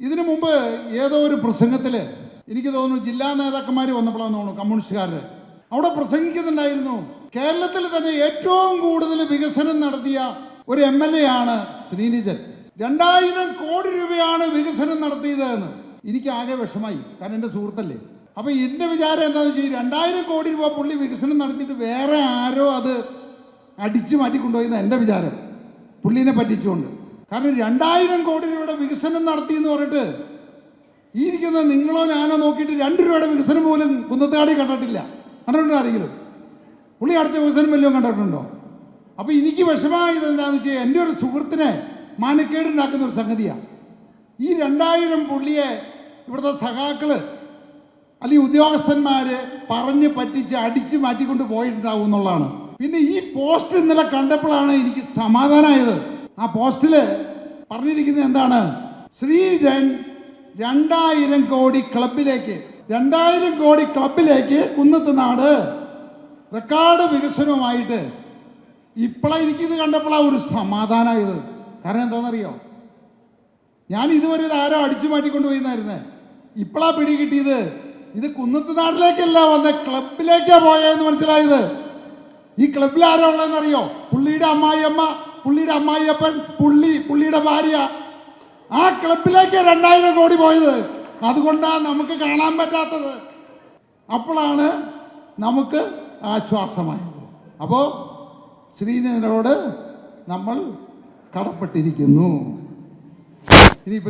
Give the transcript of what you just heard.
ഇതിനു മുമ്പ് ഏതോ ഒരു പ്രസംഗത്തിൽ എനിക്ക് തോന്നുന്നു ജില്ലാ നേതാക്കന്മാർ വന്നപ്പോഴാന്ന് തോന്നുന്നു കമ്മ്യൂണിസ്റ്റുകാർ അവിടെ പ്രസംഗിക്കുന്നുണ്ടായിരുന്നു കേരളത്തിൽ തന്നെ ഏറ്റവും കൂടുതൽ വികസനം നടത്തിയ ഒരു എം എൽ എ ആണ് ശ്രീനിജൻ. രണ്ടായിരം കോടി രൂപയാണ് വികസനം നടത്തിയത് എന്ന് എനിക്ക് ആകെ വിഷമായി കാരണം എന്റെ സുഹൃത്തല്ലേ. അപ്പൊ എന്റെ വിചാരം എന്താണെന്ന് വെച്ചാൽ രണ്ടായിരം കോടി രൂപ പുള്ളി വികസനം നടത്തിയിട്ട് വേറെ ആരോ അത് അടിച്ചു മാറ്റി കൊണ്ടുപോയെന്ന് എന്റെ വിചാരം. പുള്ളിനെ പറ്റിച്ചുകൊണ്ട്. കാരണം രണ്ടായിരം കോടി രൂപയുടെ വികസനം നടത്തി എന്ന് പറഞ്ഞിട്ട് ഈ ഇരിക്കുന്ന നിങ്ങളോ ഞാനോ നോക്കിയിട്ട് രണ്ട് രൂപയുടെ വികസനം പോലും കുന്നത്താടി കണ്ടിട്ടില്ല. കണ്ടിട്ടുണ്ടോ ആരെങ്കിലും? പുള്ളി അടുത്ത വികസനം വല്ലതും കണ്ടിട്ടുണ്ടോ? അപ്പോൾ എനിക്ക് വിഷമായത് എന്താണെന്ന് വെച്ചാൽ എന്റെ ഒരു സുഹൃത്തിനെ മാനക്കേടുണ്ടാക്കുന്ന ഒരു സംഗതിയാണ് ഈ രണ്ടായിരം പുള്ളിയെ ഇവിടുത്തെ സഖാക്കൾ അല്ലെങ്കിൽ ഉദ്യോഗസ്ഥന്മാർ പറഞ്ഞ് പറ്റിച്ച് അടിച്ച് മാറ്റിക്കൊണ്ട് പോയിട്ടുണ്ടാവും എന്നുള്ളതാണ്. പിന്നെ ഈ പോസ്റ്റ് ഇന്നലെ കണ്ടപ്പോഴാണ് എനിക്ക് സമാധാനമായത്. ആ പോസ്റ്റിൽ പറഞ്ഞിരിക്കുന്നത് എന്താണ്? ശ്രീജൻ രണ്ടായിരം കോടി ക്ലബിലേക്ക് രണ്ടായിരം കോടി ക്ലബിലേക്ക് കുന്നത്ത് നാട് റെക്കോർഡ് വികസനവുമായിട്ട് ഇപ്പോഴാണ് എനിക്കിത് കണ്ടപ്പോഴാണ് ഒരു സമാധാനമായത് കാരണം എന്താണെന്നറിയോ? ഞാൻ ഇതുവരെ ഇത് ആരോ അടിച്ചു മാറ്റിക്കൊണ്ട് പോയിരുന്നായിരുന്നേ. ഇപ്പോഴാ പിടി കിട്ടിയത്. ഇത് കുന്നത്ത് നാട്ടിലേക്കല്ല വന്ന ക്ലബിലേക്കാ പോയെന്ന് മനസ്സിലായത്. ഈ ക്ലബിൽ ആരാ ഉള്ളതെന്നറിയോ? പുള്ളിയുടെ അമ്മായിയമ്മ പുള്ളിയുടെ അമ്മായിയപ്പൻ പുള്ളി പുള്ളിയുടെ ഭാര്യ. ആ ക്ലബിലേക്ക് രണ്ടായിരം കോടി പോയത്. അതുകൊണ്ടാണ് നമുക്ക് കാണാൻ പറ്റാത്തത്. അപ്പോഴാണ് നമുക്ക് ആശ്വാസമായത്. അപ്പോൾ ശ്രീനോട് നമ്മൾ കടപ്പെട്ടിരിക്കുന്നു. ഇനിയിപ്പോൾ